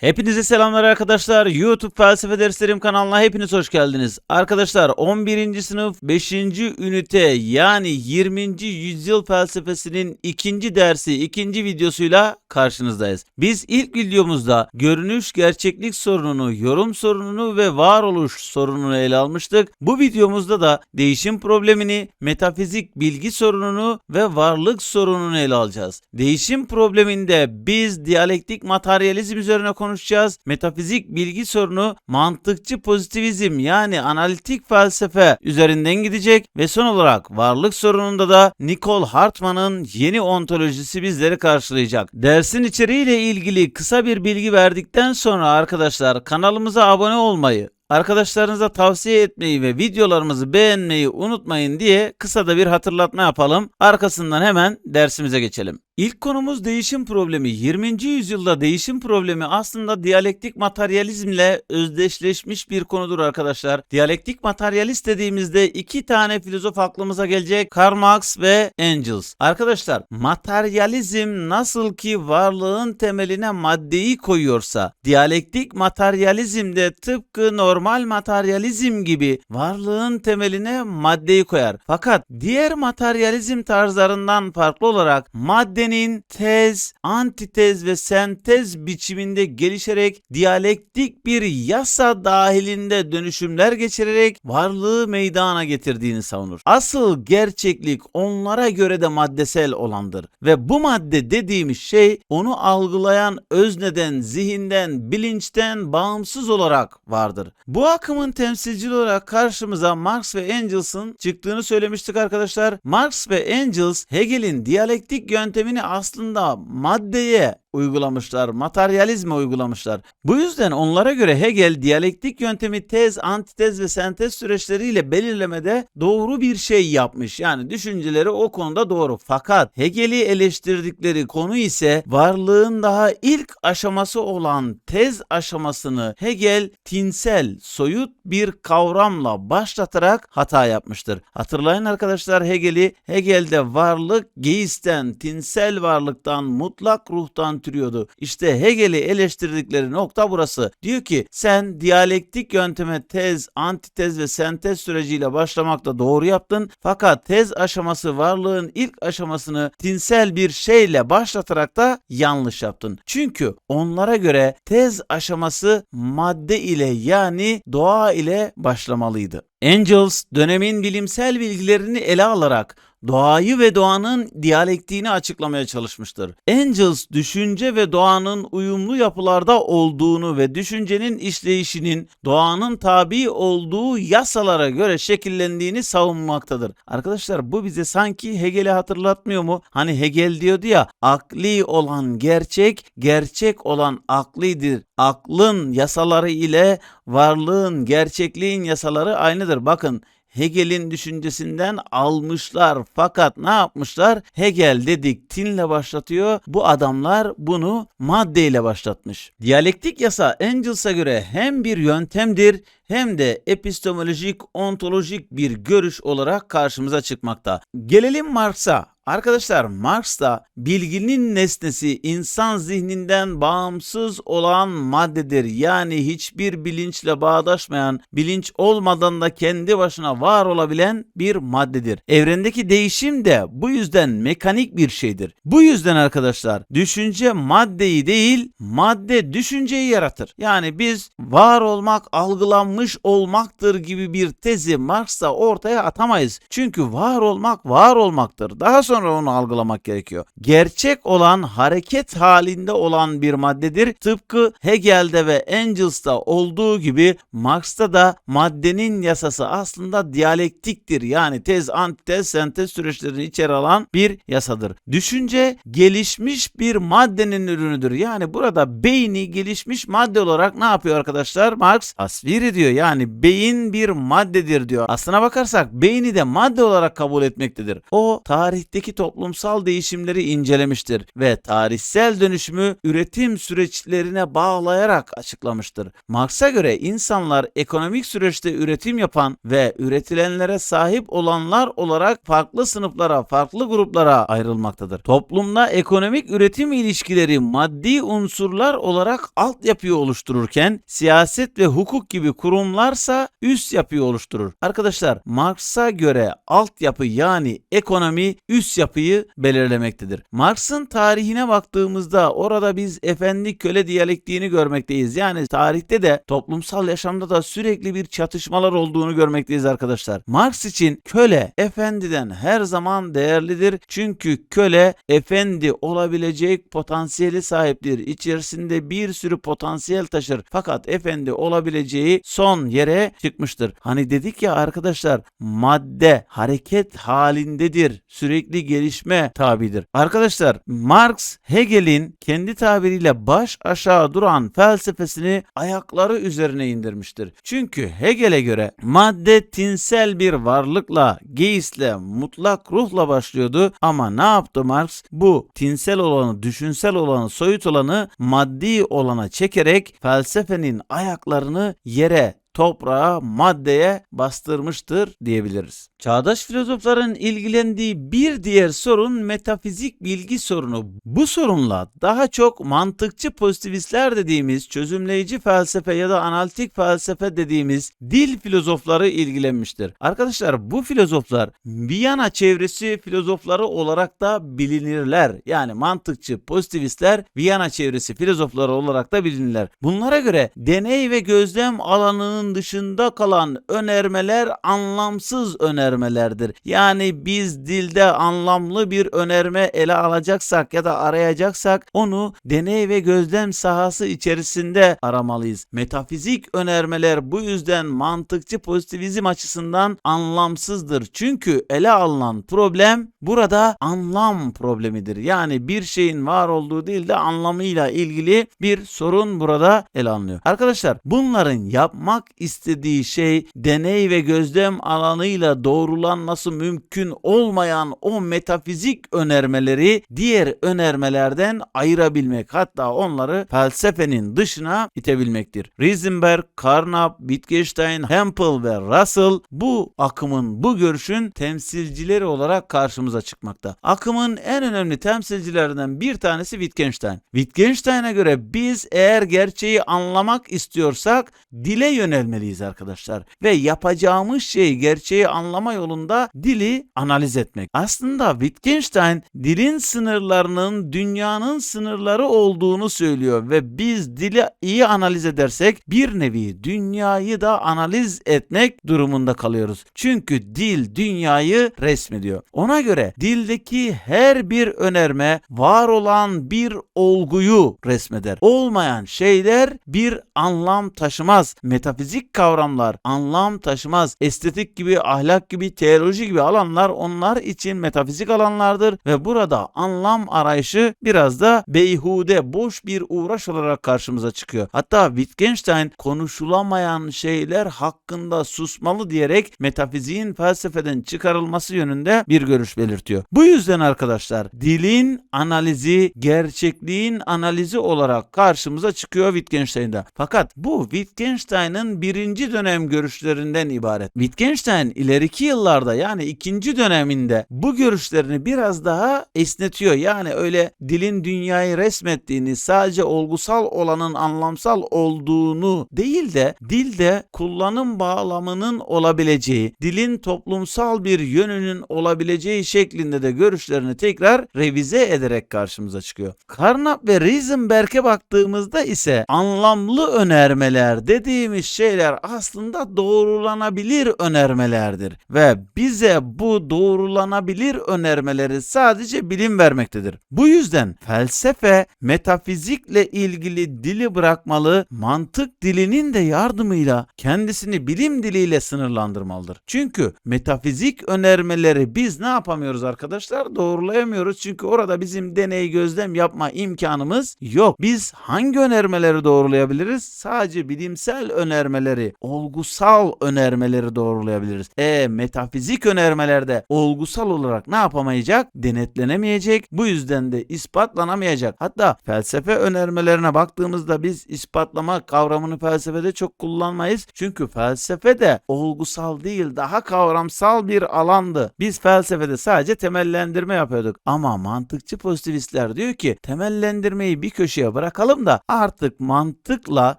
Hepinize selamlar arkadaşlar. YouTube Felsefe Derslerim kanalına hepiniz hoş geldiniz. Arkadaşlar 11. sınıf 5. ünite yani 20. yüzyıl felsefesinin ikinci dersi, ikinci videosuyla karşınızdayız. Biz ilk videomuzda görünüş gerçeklik sorununu, yorum sorununu ve varoluş sorununu ele almıştık. Bu videomuzda da değişim problemini, metafizik bilgi sorununu ve varlık sorununu ele alacağız. Değişim probleminde biz diyalektik materyalizm üzerine konuşacağız. Metafizik bilgi sorunu mantıkçı pozitivizm yani analitik felsefe üzerinden gidecek ve son olarak varlık sorununda da Nicole Hartman'ın yeni ontolojisi bizleri karşılayacak. Dersin içeriğiyle ilgili kısa bir bilgi verdikten sonra arkadaşlar kanalımıza abone olmayı, Arkadaşlarınıza tavsiye etmeyi ve videolarımızı beğenmeyi unutmayın diye kısa da bir hatırlatma yapalım. Arkasından hemen dersimize geçelim. İlk konumuz değişim problemi. 20. yüzyılda değişim problemi aslında diyalektik materyalizmle özdeşleşmiş bir konudur arkadaşlar. Diyalektik materyalist dediğimizde iki tane filozof aklımıza gelecek. Karl Marx ve Engels. Arkadaşlar materyalizm nasıl ki varlığın temeline maddeyi koyuyorsa diyalektik materyalizmde tıpkı normal materyalizm gibi varlığın temeline maddeyi koyar. Fakat diğer materyalizm tarzlarından farklı olarak maddenin tez, antitez ve sentez biçiminde gelişerek diyalektik bir yasa dahilinde dönüşümler geçirerek varlığı meydana getirdiğini savunur. Asıl gerçeklik onlara göre de maddesel olandır ve bu madde dediğimiz şey onu algılayan özneden, zihinden, bilinçten bağımsız olarak vardır. Bu akımın temsilcili olarak karşımıza Marx ve Engels'ın çıktığını söylemiştik arkadaşlar. Marx ve Engels Hegel'in diyalektik yöntemini aslında maddeye uygulamışlar, materyalizme uygulamışlar. Bu yüzden onlara göre Hegel diyalektik yöntemi tez, antitez ve sentez süreçleriyle belirlemede doğru bir şey yapmış. Yani düşünceleri o konuda doğru. Fakat Hegel'i eleştirdikleri konu ise varlığın daha ilk aşaması olan tez aşamasını Hegel tinsel, soyut bir kavramla başlatarak hata yapmıştır. Hatırlayın arkadaşlar Hegel'i Hegel'de varlık geisten, tinsel varlıktan, mutlak ruhtan türüyordu. İşte Hegel'i eleştirdikleri nokta burası. Diyor ki sen diyalektik yönteme tez, antitez ve sentez süreciyle başlamakta doğru yaptın. Fakat tez aşaması varlığın ilk aşamasını tinsel bir şeyle başlatarak da yanlış yaptın. Çünkü onlara göre tez aşaması madde ile yani doğa ile başlamalıydı. Engels dönemin bilimsel bilgilerini ele alarak doğayı ve doğanın diyalektiğini açıklamaya çalışmıştır. Engels düşünce ve doğanın uyumlu yapılarda olduğunu ve düşüncenin işleyişinin doğanın tabi olduğu yasalara göre şekillendiğini savunmaktadır. Arkadaşlar bu bize sanki Hegel'i hatırlatmıyor mu? Hani Hegel diyordu ya akli olan gerçek, gerçek olan aklidir. Aklın yasaları ile varlığın, gerçekliğin yasaları aynıdır. Bakın Hegel'in düşüncesinden almışlar fakat ne yapmışlar? Hegel dedik tinle başlatıyor. Bu adamlar bunu maddeyle başlatmış. Diyalektik yasa Engels'a göre hem bir yöntemdir hem de epistemolojik, ontolojik bir görüş olarak karşımıza çıkmakta. Gelelim Marx'a. Arkadaşlar Marx da bilginin nesnesi insan zihninden bağımsız olan maddedir. Yani hiçbir bilinçle bağdaşmayan, bilinç olmadan da kendi başına var olabilen bir maddedir. Evrendeki değişim de bu yüzden mekanik bir şeydir. Bu yüzden arkadaşlar düşünce maddeyi değil, madde düşünceyi yaratır. Yani biz var olmak algılanmış olmaktır gibi bir tezi Marx'ta ortaya atamayız. Çünkü var olmak var olmaktır. Daha sonra sonra onu algılamak gerekiyor. Gerçek olan hareket halinde olan bir maddedir. Tıpkı Hegel'de ve Engels'ta olduğu gibi Marx'ta da maddenin yasası aslında diyalektiktir. Yani tez, antitez, sentez süreçlerini içeri alan bir yasadır. Düşünce gelişmiş bir maddenin ürünüdür. Yani burada beyni gelişmiş madde olarak ne yapıyor arkadaşlar? Marx tasvir ediyor. Yani beyin bir maddedir diyor. Aslına bakarsak beyni de madde olarak kabul etmektedir. O tarihteki dönemdeki toplumsal değişimleri incelemiştir ve tarihsel dönüşümü üretim süreçlerine bağlayarak açıklamıştır. Marx'a göre insanlar ekonomik süreçte üretim yapan ve üretilenlere sahip olanlar olarak farklı sınıflara, farklı gruplara ayrılmaktadır. Toplumda ekonomik üretim ilişkileri maddi unsurlar olarak altyapıyı oluştururken siyaset ve hukuk gibi kurumlarsa üst yapıyı oluşturur. Arkadaşlar Marx'a göre altyapı yani ekonomi üst yapıyı belirlemektedir. Marx'ın tarihine baktığımızda orada biz efendi köle diyalektiğini görmekteyiz. Yani tarihte de toplumsal yaşamda da sürekli bir çatışmalar olduğunu görmekteyiz arkadaşlar. Marx için köle efendiden her zaman değerlidir. Çünkü köle efendi olabilecek potansiyeli sahiptir. İçerisinde bir sürü potansiyel taşır. Fakat efendi olabileceği son yere çıkmıştır. Hani dedik ya arkadaşlar madde hareket halindedir. Sürekli gelişme tabidir. Arkadaşlar Marx Hegel'in kendi tabiriyle baş aşağı duran felsefesini ayakları üzerine indirmiştir. Çünkü Hegel'e göre madde tinsel bir varlıkla, geisle, mutlak ruhla başlıyordu ama ne yaptı Marx? Bu tinsel olanı, düşünsel olanı, soyut olanı maddi olana çekerek felsefenin ayaklarını yere toprağa, maddeye bastırmıştır diyebiliriz. Çağdaş filozofların ilgilendiği bir diğer sorun metafizik bilgi sorunu. Bu sorunla daha çok mantıkçı pozitivistler dediğimiz çözümleyici felsefe ya da analitik felsefe dediğimiz dil filozofları ilgilenmiştir. Arkadaşlar bu filozoflar Viyana çevresi filozofları olarak da bilinirler. Yani mantıkçı pozitivistler Viyana çevresi filozofları olarak da bilinirler. Bunlara göre deney ve gözlem alanının dışında kalan önermeler anlamsız önermelerdir. Yani biz dilde anlamlı bir önerme ele alacaksak ya da arayacaksak onu deney ve gözlem sahası içerisinde aramalıyız. Metafizik önermeler bu yüzden mantıkçı pozitivizm açısından anlamsızdır. Çünkü ele alınan problem burada anlam problemidir. Yani bir şeyin var olduğu değil de anlamıyla ilgili bir sorun burada ele alınıyor. Arkadaşlar bunların yapmak istediği şey deney ve gözlem alanıyla doğrulanması mümkün olmayan o metafizik önermeleri diğer önermelerden ayırabilmek hatta onları felsefenin dışına itebilmektir. Risenberg, Carnap, Wittgenstein, Hempel ve Russell bu akımın bu görüşün temsilcileri olarak karşımıza çıkmakta. Akımın en önemli temsilcilerinden bir tanesi Wittgenstein. Wittgenstein'e göre biz eğer gerçeği anlamak istiyorsak dile yönelmeliyiz arkadaşlar. Ve yapacağımız şey gerçeği anlama yolunda dili analiz etmek. Aslında Wittgenstein dilin sınırlarının dünyanın sınırları olduğunu söylüyor ve biz dili iyi analiz edersek bir nevi dünyayı da analiz etmek durumunda kalıyoruz. Çünkü dil dünyayı resmediyor. Ona göre dildeki her bir önerme var olan bir olguyu resmeder. Olmayan şeyler bir anlam taşımaz. Metafizik kavramlar anlam taşımaz. Estetik gibi, ahlak gibi, teoloji gibi alanlar onlar için metafizik alanlardır ve burada anlam arayışı biraz da beyhude, boş bir uğraş olarak karşımıza çıkıyor. Hatta Wittgenstein konuşulamayan şeyler hakkında susmalı diyerek metafiziğin felsefeden çıkarılması yönünde bir görüş belirtiyor. Bu yüzden arkadaşlar dilin analizi gerçekliğin analizi olarak karşımıza çıkıyor Wittgenstein'de. Fakat bu Wittgenstein'ın birinci dönem görüşlerinden ibaret. Wittgenstein ileriki yıllarda yani ikinci döneminde bu görüşlerini biraz daha esnetiyor. Yani öyle dilin dünyayı resmettiğini sadece olgusal olanın anlamsal olduğunu değil de dilde kullanım bağlamının olabileceği, dilin toplumsal bir yönünün olabileceği şeklinde de görüşlerini tekrar revize ederek karşımıza çıkıyor. Carnap ve Riesenberg'e baktığımızda ise anlamlı önermeler dediğimiz şeyler aslında doğrulanabilir önermelerdir ve bize bu doğrulanabilir önermeleri sadece bilim vermektedir. Bu yüzden felsefe metafizikle ilgili dili bırakmalı, mantık dilinin de yardımıyla kendisini bilim diliyle sınırlandırmalıdır. Çünkü metafizik önermeleri biz ne yapamıyoruz arkadaşlar? Doğrulayamıyoruz çünkü orada bizim deney gözlem yapma imkanımız yok. Biz hangi önermeleri doğrulayabiliriz? Sadece bilimsel önermeleri, olgusal önermeleri doğrulayabiliriz. E metafizik önermelerde olgusal olarak ne yapamayacak? Denetlenemeyecek. Bu yüzden de ispatlanamayacak. Hatta felsefe önermelerine baktığımızda biz ispatlama kavramını felsefede çok kullanmayız. Çünkü felsefe de olgusal değil, daha kavramsal bir alandı. Biz felsefede sadece temellendirme yapıyorduk. Ama mantıkçı pozitivistler diyor ki temellendirmeyi bir köşeye bırakalım da artık mantıkla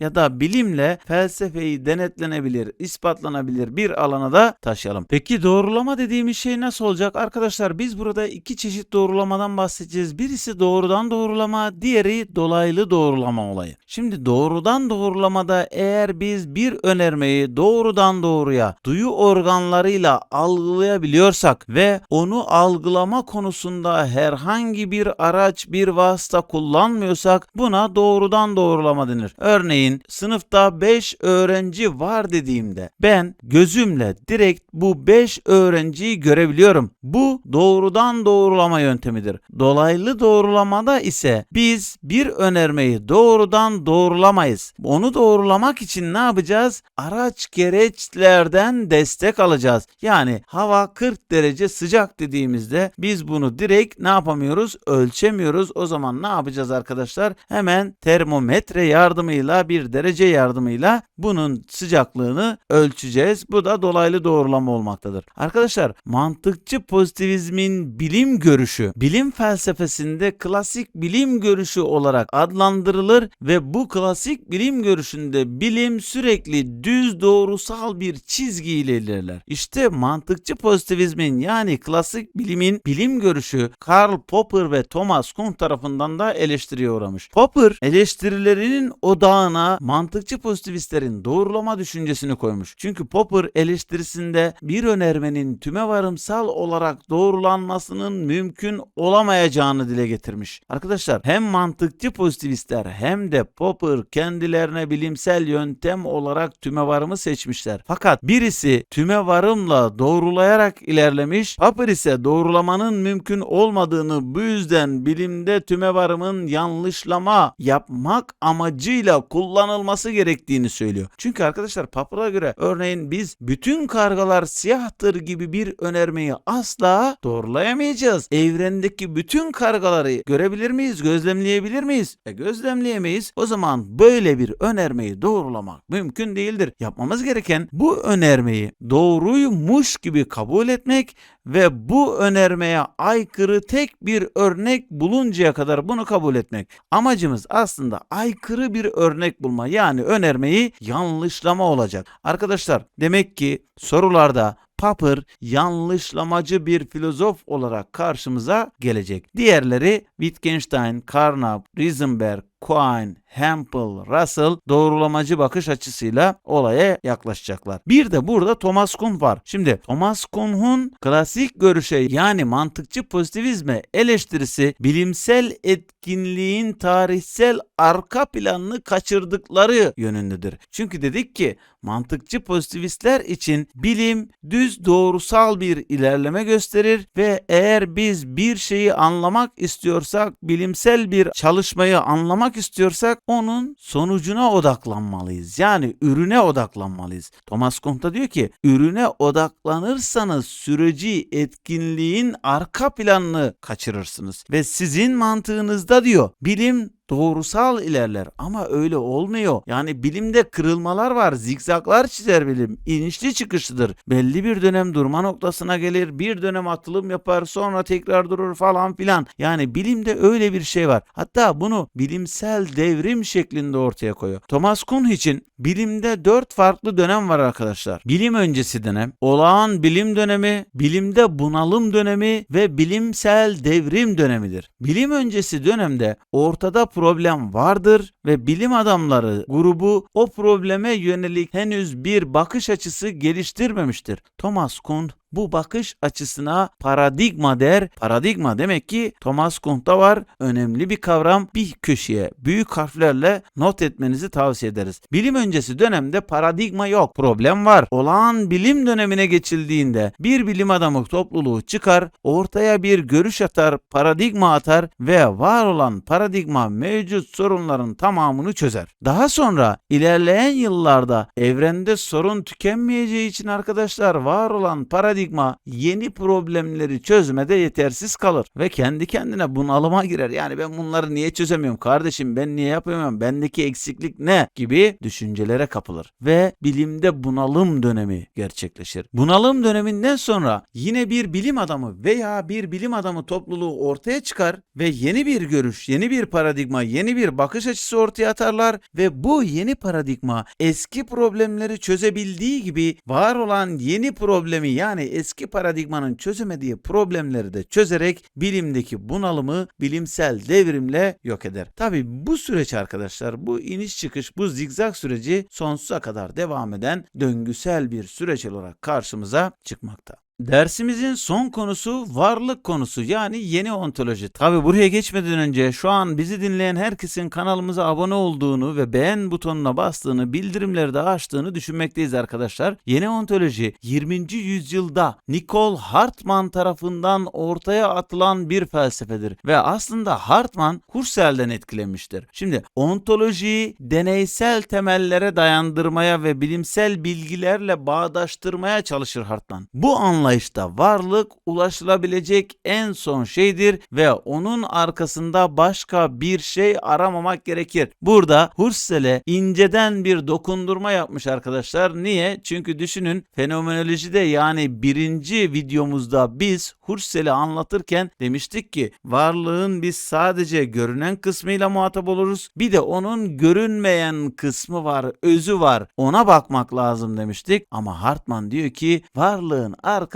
ya da bilimle felsefeyi denetlenebilir, ispatlanabilir bir alana da taşıyalım. Peki doğrulama dediğimiz şey nasıl olacak? Arkadaşlar biz burada iki çeşit doğrulamadan bahsedeceğiz. Birisi doğrudan doğrulama, diğeri dolaylı doğrulama olayı. Şimdi doğrudan doğrulamada eğer biz bir önermeyi doğrudan doğruya duyu organlarıyla algılayabiliyorsak ve onu algılama konusunda herhangi bir araç, bir vasıta kullanmıyorsak buna doğrudan doğrulama denir. Örneğin sınıfta 5 öğrenci var dediğimde ben gözümle direkt bu 5 öğrenciyi görebiliyorum. Bu doğrudan doğrulama yöntemidir. Dolaylı doğrulamada ise biz bir önermeyi doğrudan doğrulamayız. Onu doğrulamak için ne yapacağız? Araç gereçlerden destek alacağız. Yani hava 40 derece sıcak dediğimizde biz bunu direkt ne yapamıyoruz? Ölçemiyoruz. O zaman ne yapacağız arkadaşlar? Hemen termometre yardımıyla bir derece yardımıyla bunun sıcaklığını ölçeceğiz. Bu da dolaylı doğrulama olmaktadır. Arkadaşlar mantıkçı pozitivizmin bilim görüşü bilim felsefesinde klasik bilim görüşü olarak adlandırılır ve bu klasik bilim görüşünde bilim sürekli düz doğrusal bir çizgiyle ilerler. İşte mantıkçı pozitivizmin yani klasik bilimin bilim görüşü Karl Popper ve Thomas Kuhn tarafından da eleştiriye uğramış. Popper eleştirilerinin odağına mantıkçı pozitivistlerin doğrulama düşüncesini koymuş. Çünkü Popper eleştirisinde bir önermenin tüme varımsal olarak doğrulanmasının mümkün olamayacağını dile getirmiş. Arkadaşlar hem mantıkçı pozitivistler hem de Popper kendilerine bilimsel yöntem olarak tüme varımı seçmişler. Fakat birisi tüme varımla doğrulayarak ilerlemiş, Popper ise doğrulamanın mümkün olmadığını bu yüzden bilimde tüme varımın yanlışlama yapmak amacıyla kullanılması gerektiğini söylüyor. Çünkü arkadaşlar Popper'a göre örneğin biz bütün kargalar siyahtır gibi bir önermeyi asla doğrulayamayacağız. Evrendeki bütün kargaları görebilir miyiz, gözlemleyebilir miyiz? E gözlemleyemeyiz. O zaman böyle bir önermeyi doğrulamak mümkün değildir. Yapmamız gereken bu önermeyi doğruymuş gibi kabul etmek ve bu önermeye aykırı tek bir örnek buluncaya kadar bunu kabul etmek. Amacımız aslında aykırı bir örnek bulma yani önermeyi yanlışlama olacak. Arkadaşlar demek ki sorularda Popper yanlışlamacı bir filozof olarak karşımıza gelecek. Diğerleri Wittgenstein, Carnap, Riesenberg, Quine, Hempel, Russell doğrulamacı bakış açısıyla olaya yaklaşacaklar. Bir de burada Thomas Kuhn var. Şimdi Thomas Kuhn'un klasik görüşe yani mantıkçı pozitivizme eleştirisi bilimsel etkinliğin tarihsel arka planını kaçırdıkları yönündedir. Çünkü dedik ki mantıkçı pozitivistler için bilim düz doğrusal bir ilerleme gösterir ve eğer biz bir şeyi anlamak istiyorsak, bilimsel bir çalışmayı anlamak istiyorsak onun sonucuna odaklanmalıyız. Yani ürüne odaklanmalıyız. Thomas Kuhn da diyor ki ürüne odaklanırsanız süreci etkinliğin arka planını kaçırırsınız ve sizin mantığınızda diyor bilim doğrusal ilerler ama öyle olmuyor. Yani bilimde kırılmalar var, zikzaklar çizer bilim. İnişli çıkışlıdır. Belli bir dönem durma noktasına gelir, bir dönem atılım yapar, sonra tekrar durur falan filan. Yani bilimde öyle bir şey var. Hatta bunu bilimsel devrim şeklinde ortaya koyuyor. Thomas Kuhn için bilimde dört farklı dönem var arkadaşlar. Bilim öncesi dönem, olağan bilim dönemi, bilimde bunalım dönemi ve bilimsel devrim dönemidir. Bilim öncesi dönemde ortada problem vardır ve bilim adamları grubu o probleme yönelik henüz bir bakış açısı geliştirmemiştir. Thomas Kuhn bu bakış açısına paradigma der. Paradigma demek ki Thomas Kuhn'da var. Önemli bir kavram. Bir köşeye büyük harflerle not etmenizi tavsiye ederiz. Bilim öncesi dönemde paradigma yok. Problem var. Olağan bilim dönemine geçildiğinde bir bilim adamı topluluğu çıkar, ortaya bir görüş atar, paradigma atar ve var olan paradigma mevcut sorunların tamamını çözer. Daha sonra ilerleyen yıllarda evrende sorun tükenmeyeceği için arkadaşlar var olan paradigma yeni problemleri çözmede yetersiz kalır ve kendi kendine bunalıma girer. Yani ben bunları niye çözemiyorum kardeşim ben niye yapamıyorum bendeki eksiklik ne gibi düşüncelere kapılır ve bilimde bunalım dönemi gerçekleşir. Bunalım döneminden sonra yine bir bilim adamı veya bir bilim adamı topluluğu ortaya çıkar ve yeni bir görüş, yeni bir paradigma, yeni bir bakış açısı ortaya atarlar ve bu yeni paradigma eski problemleri çözebildiği gibi var olan yeni problemi yani eski paradigmanın çözemediği problemleri de çözerek bilimdeki bunalımı bilimsel devrimle yok eder. Tabi bu süreç arkadaşlar bu iniş çıkış bu zigzag süreci sonsuza kadar devam eden döngüsel bir süreç olarak karşımıza çıkmakta. Dersimizin son konusu varlık konusu yani yeni ontoloji. Tabi buraya geçmeden önce şu an bizi dinleyen herkesin kanalımıza abone olduğunu ve beğen butonuna bastığını, bildirimleri de açtığını düşünmekteyiz arkadaşlar. Yeni ontoloji 20. yüzyılda Nicole Hartmann tarafından ortaya atılan bir felsefedir ve aslında Hartmann Husserl'den etkilenmiştir. Şimdi ontolojiyi deneysel temellere dayandırmaya ve bilimsel bilgilerle bağdaştırmaya çalışır Hartmann. Bu anlamda anlayışta varlık ulaşılabilecek en son şeydir ve onun arkasında başka bir şey aramamak gerekir. Burada Husserl'e inceden bir dokundurma yapmış arkadaşlar. Niye? Çünkü düşünün fenomenolojide yani birinci videomuzda biz Husserl'i anlatırken demiştik ki varlığın biz sadece görünen kısmıyla muhatap oluruz. Bir de onun görünmeyen kısmı var, özü var. Ona bakmak lazım demiştik. Ama Hartman diyor ki varlığın arkasında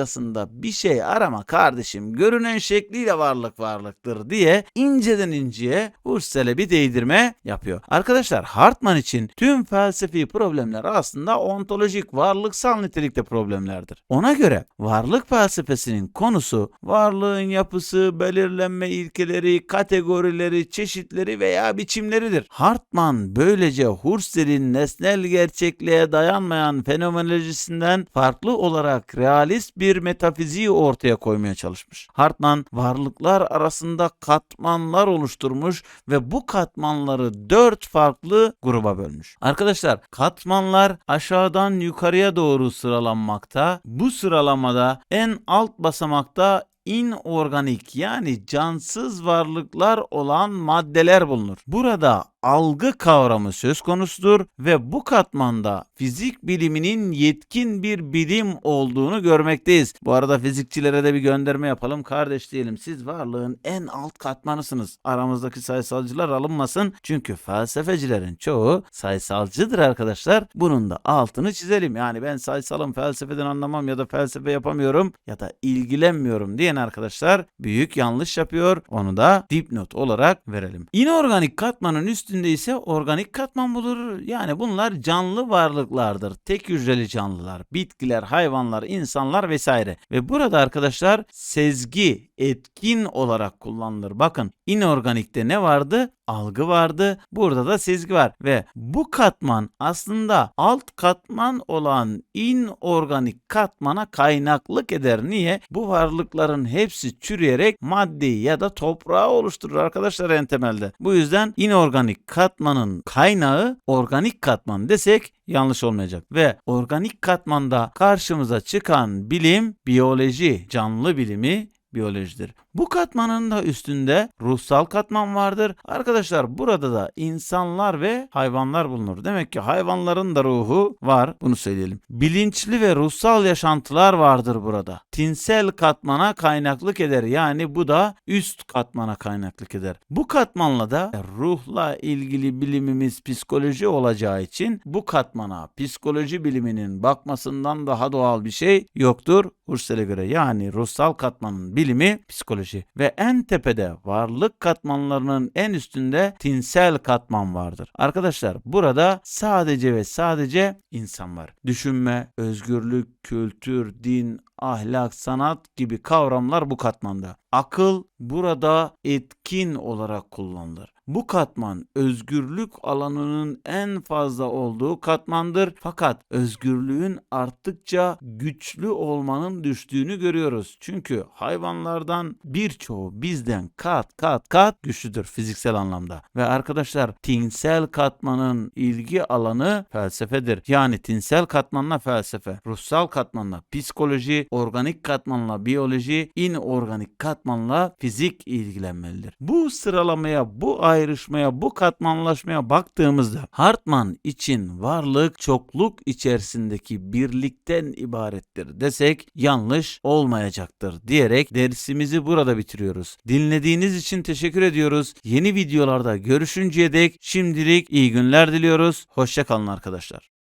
bir şey arama kardeşim. Görünen şekliyle varlık varlıktır diye inceden inceye Husserl'e bir değdirme yapıyor. Arkadaşlar Hartman için tüm felsefi problemler aslında ontolojik varlıksal nitelikte problemlerdir. Ona göre varlık felsefesinin konusu varlığın yapısı, belirlenme ilkeleri, kategorileri, çeşitleri veya biçimleridir. Hartman böylece Husserl'in nesnel gerçekliğe dayanmayan fenomenolojisinden farklı olarak realist bir metafiziği ortaya koymaya çalışmış. Hartman varlıklar arasında katmanlar oluşturmuş ve bu katmanları dört farklı gruba bölmüş. Arkadaşlar katmanlar aşağıdan yukarıya doğru sıralanmakta. Bu sıralamada en alt basamakta inorganik yani cansız varlıklar olan maddeler bulunur. Burada algı kavramı söz konusudur ve bu katmanda fizik biliminin yetkin bir bilim olduğunu görmekteyiz. Bu arada fizikçilere de bir gönderme yapalım. Kardeş diyelim siz varlığın en alt katmanısınız. Aramızdaki sayısalcılar alınmasın. Çünkü felsefecilerin çoğu sayısalcıdır arkadaşlar. Bunun da altını çizelim. Yani ben sayısalım felsefeden anlamam ya da felsefe yapamıyorum ya da ilgilenmiyorum diyen arkadaşlar büyük yanlış yapıyor. Onu da dipnot olarak verelim. İnorganik katmanın üst üstünde ise organik katman bulur. Yani bunlar canlı varlıklardır. Tek hücreli canlılar, bitkiler, hayvanlar, insanlar vesaire. Ve burada arkadaşlar sezgi etkin olarak kullanılır. Bakın inorganikte ne vardı? Algı vardı. Burada da sezgi var ve bu katman aslında alt katman olan inorganik katmana kaynaklık eder. Niye? Bu varlıkların hepsi çürüyerek maddeyi ya da toprağı oluşturur arkadaşlar en temelde. Bu yüzden inorganik katmanın kaynağı organik katman desek yanlış olmayacak. Ve organik katmanda karşımıza çıkan bilim biyoloji, canlı bilimi biyolojidir. Bu katmanın da üstünde ruhsal katman vardır. Arkadaşlar burada da insanlar ve hayvanlar bulunur. Demek ki hayvanların da ruhu var. Bunu söyleyelim. Bilinçli ve ruhsal yaşantılar vardır burada. Tinsel katmana kaynaklık eder. Yani bu da üst katmana kaynaklık eder. Bu katmanla da ruhla ilgili bilimimiz psikoloji olacağı için bu katmana psikoloji biliminin bakmasından daha doğal bir şey yoktur Husserl'e göre. Yani ruhsal katmanın bilimi psikoloji ve en tepede varlık katmanlarının en üstünde tinsel katman vardır. Arkadaşlar burada sadece ve sadece insan var. Düşünme, özgürlük, kültür, din, ahlak, sanat gibi kavramlar bu katmanda. Akıl burada etkin olarak kullanılır. Bu katman özgürlük alanının en fazla olduğu katmandır. Fakat özgürlüğün arttıkça güçlü olmanın düştüğünü görüyoruz. Çünkü hayvanlardan birçoğu bizden kat kat kat güçlüdür fiziksel anlamda. Ve arkadaşlar tinsel katmanın ilgi alanı felsefedir. Yani tinsel katmanla felsefe, ruhsal katmanla psikoloji, organik katmanla biyoloji, inorganik katmanla fizik ilgilenmelidir. Bu sıralamaya, bu ayrışmaya, bu katmanlaşmaya baktığımızda Hartman için varlık çokluk içerisindeki birlikten ibarettir desek yanlış olmayacaktır diyerek dersimizi burada bitiriyoruz. Dinlediğiniz için teşekkür ediyoruz. Yeni videolarda görüşünceye dek şimdilik iyi günler diliyoruz. Hoşçakalın arkadaşlar.